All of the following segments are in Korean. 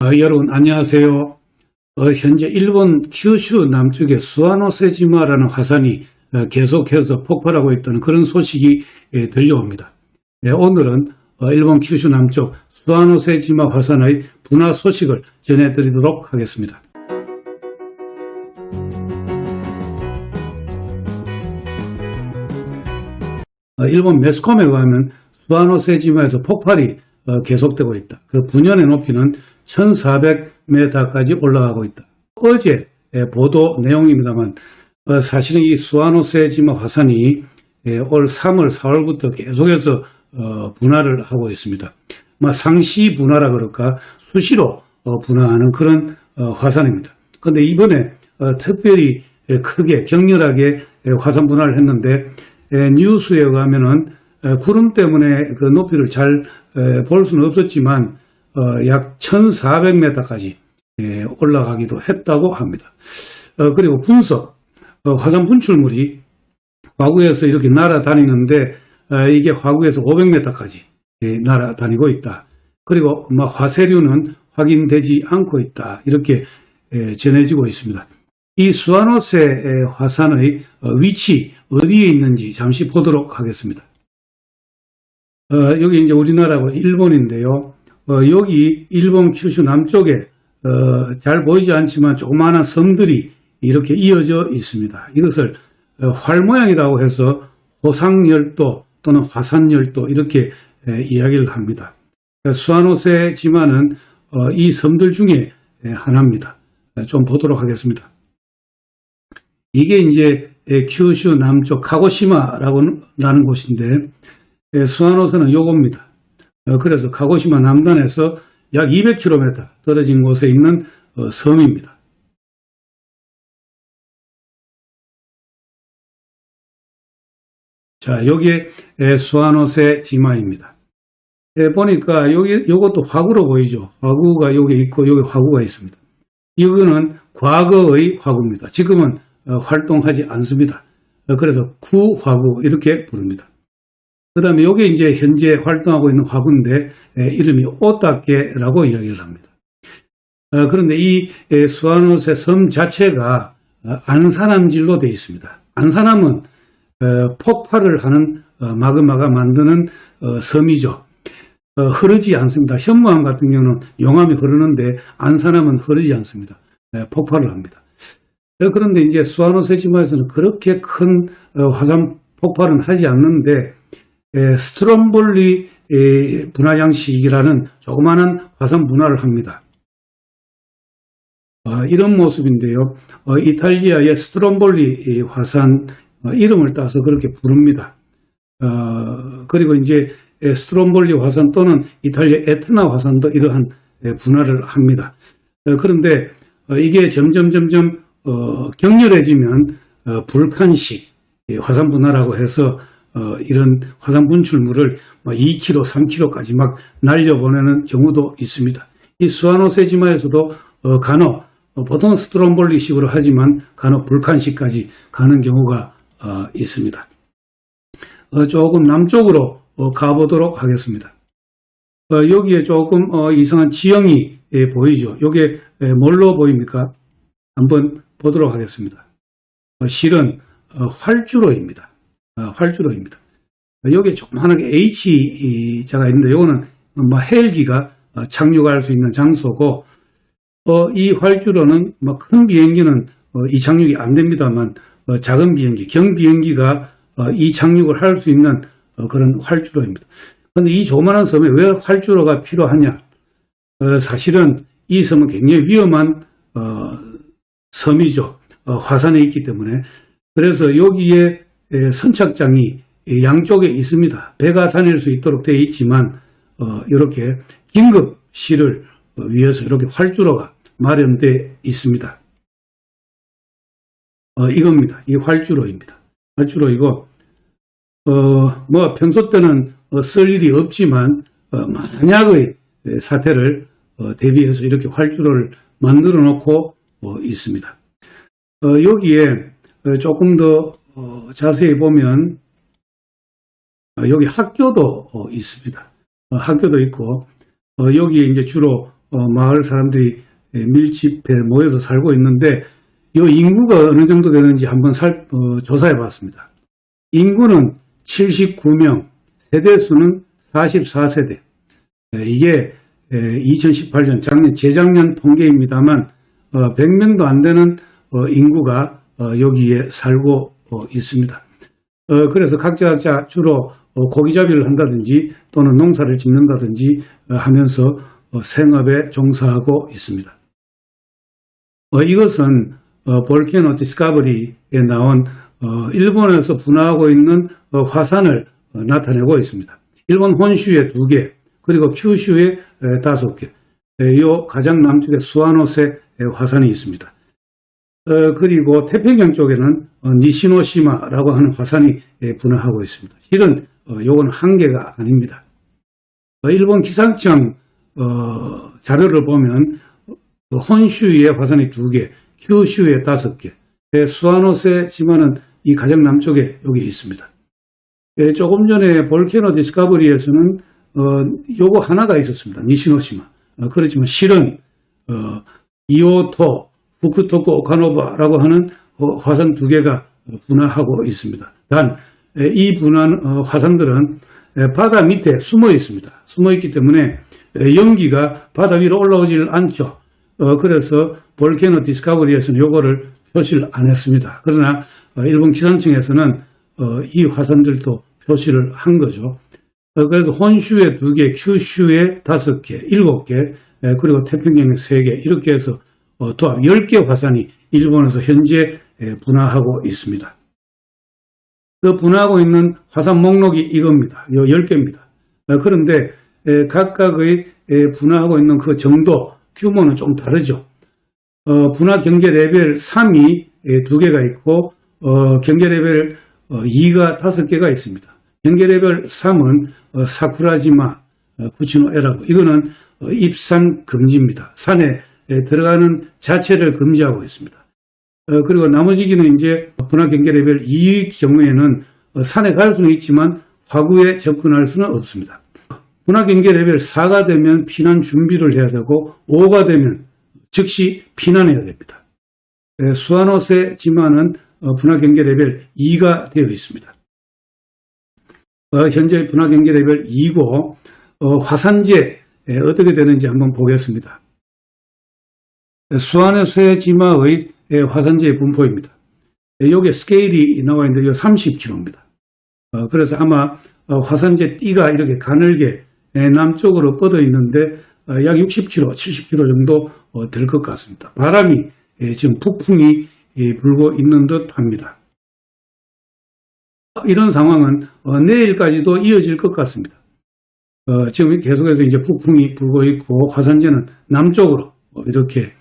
어, 여러분 안녕하세요. 어, 현재 일본 큐슈 남쪽의 수아노세지마라는 화산이 어, 계속해서 폭발하고 있다는 그런 소식이 예, 들려옵니다. 예, 오늘은 어, 일본 큐슈 남쪽 수아노세지마 화산의 분화 소식을 전해드리도록 하겠습니다. 어, 일본 매스컴에 의하면 수아노세지마에서 폭발이 어, 계속되고 있다. 그 분연의 높이는 1400m까지 올라가고 있다. 어제 예, 보도 내용입니다만 어, 사실은 이 수아노세지마 화산이 예, 올 3월, 4월부터 계속해서 어, 분화를 하고 있습니다. 뭐 상시 분화라 그럴까 수시로 어, 분화하는 그런 어, 화산입니다. 그런데 이번에 어, 특별히 예, 크게 격렬하게 예, 화산 분화를 했는데 예, 뉴스에 의하면은 에, 구름 때문에 그 높이를 잘 볼 수는 없었지만 어, 약 1,400m까지 예, 올라가기도 했다고 합니다. 어, 그리고 분석, 어, 화산 분출물이 화구에서 이렇게 날아다니는데 어, 이게 화구에서 500m까지 예, 날아다니고 있다. 그리고 뭐 화쇄류는 확인되지 않고 있다. 이렇게 예, 전해지고 있습니다. 이 수아노세 에, 화산의 어, 위치 어디에 있는지 잠시 보도록 하겠습니다. 어, 여기 이제 우리나라하고 일본인데요. 어, 여기 일본 큐슈 남쪽에 어, 잘 보이지 않지만 조그마한 섬들이 이렇게 이어져 있습니다. 이것을 어, 활 모양이라고 해서 호상열도 또는 화산열도 이렇게 에, 이야기를 합니다. 수아노세 지마는 어, 이 섬들 중에 에, 하나입니다. 에, 좀 보도록 하겠습니다. 이게 이제 에, 큐슈 남쪽 카고시마라고 라는 곳인데 예, 수아노선은 요겁니다. 어, 그래서 카고시마 남단에서 약 200km 떨어진 곳에 있는 어, 섬입니다. 자, 여기에 에, 수아노세 지마입니다. 예, 보니까 여기 요것도 화구로 보이죠. 화구가 여기 있고 여기 화구가 있습니다. 이거는 과거의 화구입니다. 지금은 어, 활동하지 않습니다. 어, 그래서 구화구 이렇게 부릅니다. 그 다음에 이게 이제 현재 활동하고 있는 화구인데 에, 이름이 오따케라고 이야기를 합니다. 어, 그런데 이 에, 수아노세 섬 자체가 어, 안산암질로 되어 있습니다. 안산암은 어, 폭발을 하는 어, 마그마가 만드는 어, 섬이죠. 어, 흐르지 않습니다. 현무암 같은 경우는 용암이 흐르는데 안산암은 흐르지 않습니다. 에, 폭발을 합니다. 어, 그런데 이제 수아노세지마에서는 그렇게 큰 어, 화산 폭발은 하지 않는데 에, 스트롬볼리 에, 분화 양식이라는 조그마한 화산 분화를 합니다. 어, 이런 모습인데요. 어, 이탈리아의 스트롬볼리 이 화산 어, 이름을 따서 그렇게 부릅니다. 어, 그리고 이제 에, 스트롬볼리 화산 또는 이탈리아 에트나 화산도 이러한 에, 분화를 합니다. 어, 그런데 어, 이게 점점 점점 어, 격렬해지면 어, 불칸식 이 화산 분화라고 해서 어, 이런 화산 분출물을 뭐 2km, 3km까지 막 날려보내는 경우도 있습니다. 이 수아노세지마에서도 어, 간혹 어, 보통 스트롬볼리식으로 하지만 간혹 불칸식까지 가는 경우가 어, 있습니다. 어, 조금 남쪽으로 어, 가보도록 하겠습니다. 어, 여기에 조금 어, 이상한 지형이 예, 보이죠. 이게 예, 뭘로 보입니까? 한번 보도록 하겠습니다. 어, 실은 어, 활주로입니다. 어, 활주로입니다. 여기에 조그만하게 H자가 있는데 이거는 뭐 헬기가 어, 착륙할 수 있는 장소고 어, 이 활주로는 뭐 큰 비행기는 어, 이 착륙이 안 됩니다만 어, 작은 비행기, 경비행기가 어, 이 착륙을 할 수 있는 어, 그런 활주로입니다. 그런데 이 조그마한 섬에 왜 활주로가 필요하냐? 어, 사실은 이 섬은 굉장히 위험한 어, 섬이죠. 어, 화산에 있기 때문에 그래서 여기에 에, 선착장이 이 양쪽에 있습니다. 배가 다닐 수 있도록 되어 있지만 어, 이렇게 긴급 실을 어, 위해서 이렇게 활주로가 마련되어 있습니다. 어, 이겁니다. 이 활주로입니다. 활주로이고 어, 뭐 평소 때는 어, 쓸 일이 없지만 어, 만약의 사태를 어, 대비해서 이렇게 활주로를 만들어 놓고 어, 있습니다. 어, 여기에 어, 조금 더 어, 자세히 보면 어, 여기 학교도 어, 있습니다. 어, 학교도 있고 어, 여기에 이제 주로 어, 마을 사람들이 예, 밀집해 모여서 살고 있는데 이 인구가 어느 정도 되는지 한번 살, 어, 조사해 봤습니다. 인구는 79명, 세대 수는 44세대. 이게 2018년 작년 재작년 통계입니다만 100명도 안 되는 어, 인구가 어, 여기에 살고 어, 있습니다. 그래서 각자 각자 주로 고기잡이를 한다든지 또는 농사를 짓는다든지 하면서 생업에 종사하고 있습니다. 이것은 볼케노 디스카버리에 나온 일본에서 분화하고 있는 화산을 나타내고 있습니다. 일본 혼슈에 두 개, 그리고 큐슈에 다섯 개, 이 가장 남쪽에 수아노세 화산이 있습니다. 어, 그리고 태평양 쪽에는 어, 니시노시마라고 하는 화산이 분화하고 있습니다. 실은 이건 한 개가 아닙니다. 어, 일본 기상청 자료를 보면 혼슈의 화산이 두 개, 큐슈에 다섯 개, 수아노세 지마는 이 가장 남쪽에 여기 있습니다. 조금 전에 볼케노 디스카버리에서는 어, 요거 하나가 있었습니다. 니시노시마. 어, 그렇지만 실은 어, 이오토, 후쿠토쿠 오카노바라고 하는 어, 화산 두 개가 분화하고 있습니다. 단 이 분화한 어, 화산들은 바다 밑에 숨어 있습니다. 숨어 있기 때문에 연기가 바다 위로 올라오질 않죠. 어, 그래서 볼케노 디스카버리에서는 요거를 표시를 안 했습니다. 그러나 일본 기상청에서는 이 화산들도 표시를 한 거죠. 그래서 혼슈에 두 개, 큐슈에 다섯 개, 일곱 개, 그리고 태평양에 세 개, 이렇게 해서 도합 10개 화산이 일본에서 현재 분화하고 있습니다. 그 분화하고 있는 화산 목록이 이겁니다. 요 10개입니다. 그런데 각각의 분화하고 있는 그 정도, 규모는 좀 다르죠. 어, 분화 경계 레벨 3이 두 개가 있고, 어, 경계 레벨 2가 다섯 개가 있습니다. 경계 레벨 3은 어, 사쿠라지마 어, 구치노에라고 이거는 어, 입산 금지입니다. 산에 들어가는 자체를 금지하고 있습니다. 그리고 나머지기는 이제 분화 경계 레벨 2의 경우에는 산에 갈 수는 있지만 화구에 접근할 수는 없습니다. 분화 경계 레벨 4가 되면 피난 준비를 해야 되고 5가 되면 즉시 피난해야 됩니다. 수아노세 지마는 분화 경계 레벨 2가 되어 있습니다. 어, 현재 분화 경계 레벨 2고 어, 화산재 어떻게 되는지 한번 보겠습니다. 수안의 지마의 화산재의 분포입니다. 여기에 스케일이 나와 있는데 이 30km입니다. 어, 그래서 아마 화산재 띠가 이렇게 가늘게 남쪽으로 뻗어 있는데 약 60km, 70km 정도 될 것 같습니다. 바람이 지금 북풍이 불고 있는 듯 합니다. 이런 상황은 어, 내일까지도 이어질 것 같습니다. 어, 지금 계속해서 이제 북풍이 불고 있고 화산재는 남쪽으로 이렇게 어,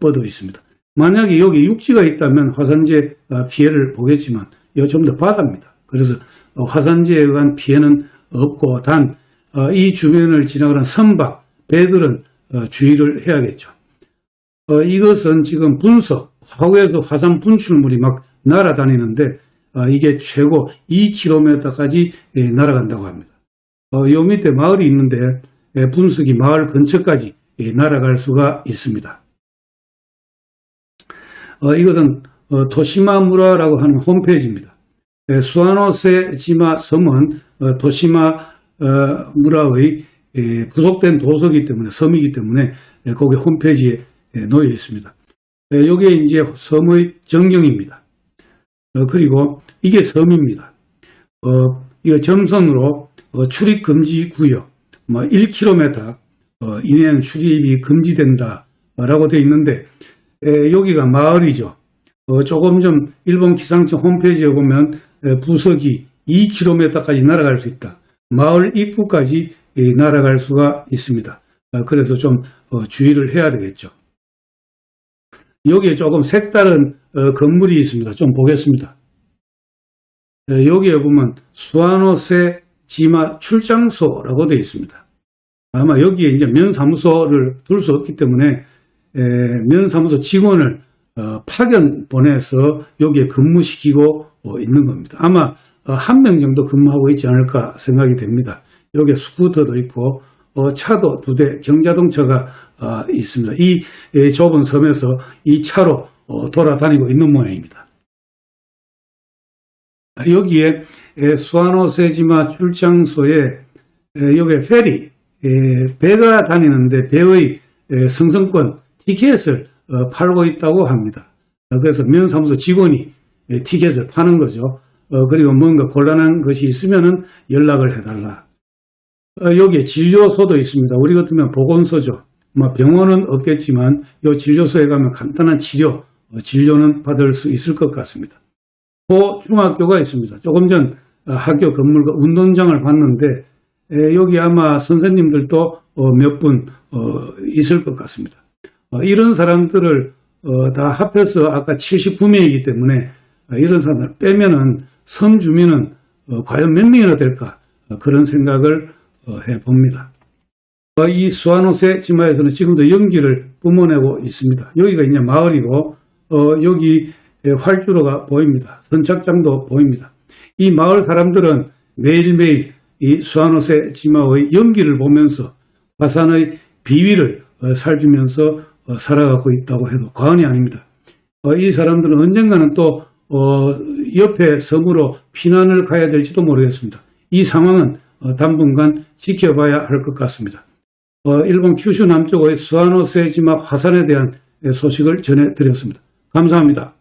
뻗어 있습니다. 만약에 여기 육지가 있다면 화산재 피해를 보겠지만 이거 전부 다 바다입니다. 그래서 화산재에 의한 피해는 없고 단 이 주변을 지나가는 선박, 배들은 주의를 해야겠죠. 이것은 지금 분석, 화구에서 화산 분출물이 막 날아다니는데 아, 이게 최고 2km까지 예, 날아간다고 합니다. 어, 요 밑에 마을이 있는데 예, 분석이 마을 근처까지 예, 날아갈 수가 있습니다. 어, 이것은 어, 도시마무라라고 하는 홈페이지입니다. 수아노세 지마 섬은 도시마 무라의 부속된 도서기 때문에 섬이기 때문에 거기 홈페이지에 놓여 있습니다. 여기에 이제 섬의 정경입니다. 어, 그리고 이게 섬입니다. 어, 이거 점선으로 어, 출입 금지 구역, 뭐 1km 어, 이내는 출입이 금지된다라고 되어 있는데 에, 여기가 마을이죠. 어, 조금 좀 일본 기상청 홈페이지에 보면 에, 부석이 2km까지 날아갈 수 있다. 마을 입구까지 에, 날아갈 수가 있습니다. 아, 그래서 좀 어, 주의를 해야 되겠죠. 여기에 조금 색다른 어, 건물이 있습니다. 좀 보겠습니다. 어, 여기에 보면 수아노세 지마 출장소라고 되어 있습니다. 아마 여기에 이제 면사무소를 둘 수 없기 때문에 면사무소 직원을 어, 파견 보내서 여기에 근무시키고 있는 겁니다. 아마 한 명 정도 근무하고 있지 않을까 생각이 됩니다. 여기에 스쿠터도 있고 어, 차도 두 대, 경자동차가 어, 있습니다. 이 에, 좁은 섬에서 이 차로 어, 돌아다니고 있는 모양입니다. 여기에 에, 수아노세지마 출장소에 에, 여기 페리 에, 배가 다니는데 배의 에, 승선권 티켓을 어, 팔고 있다고 합니다. 어, 그래서 면사무소 직원이 에, 티켓을 파는 거죠. 어, 그리고 뭔가 곤란한 것이 있으면은 연락을 해달라. 어, 여기에 진료소도 있습니다. 우리 같으면 보건소죠. 뭐 병원은 없겠지만 이 진료소에 가면 간단한 치료, 어, 진료는 받을 수 있을 것 같습니다. 고 중학교가 있습니다. 조금 전 어, 학교 건물과 운동장을 봤는데 에, 여기 아마 선생님들도 어, 몇분 있을 것 같습니다. 어, 이런 사람들을 어, 다 합해서 아까 79명이기 때문에 어, 이런 사람을 빼면은 섬 주민은 어, 과연 몇 명이나 될까 어, 그런 생각을 어, 해봅니다. 어, 이 수아노세 지마에서는 지금도 연기를 뿜어내고 있습니다. 여기가 이제 마을이고 어, 여기 에, 활주로가 보입니다. 선착장도 보입니다. 이 마을 사람들은 매일매일 이 수아노세 지마의 연기를 보면서 화산의 비위를 어, 살피면서 어, 살아가고 있다고 해도 과언이 아닙니다. 어, 이 사람들은 언젠가는 또 어, 옆에 섬으로 피난을 가야 될지도 모르겠습니다. 이 상황은 어, 당분간 지켜봐야 할 것 같습니다. 어, 일본 큐슈 남쪽의 수아노세지마 화산에 대한 소식을 전해드렸습니다. 감사합니다.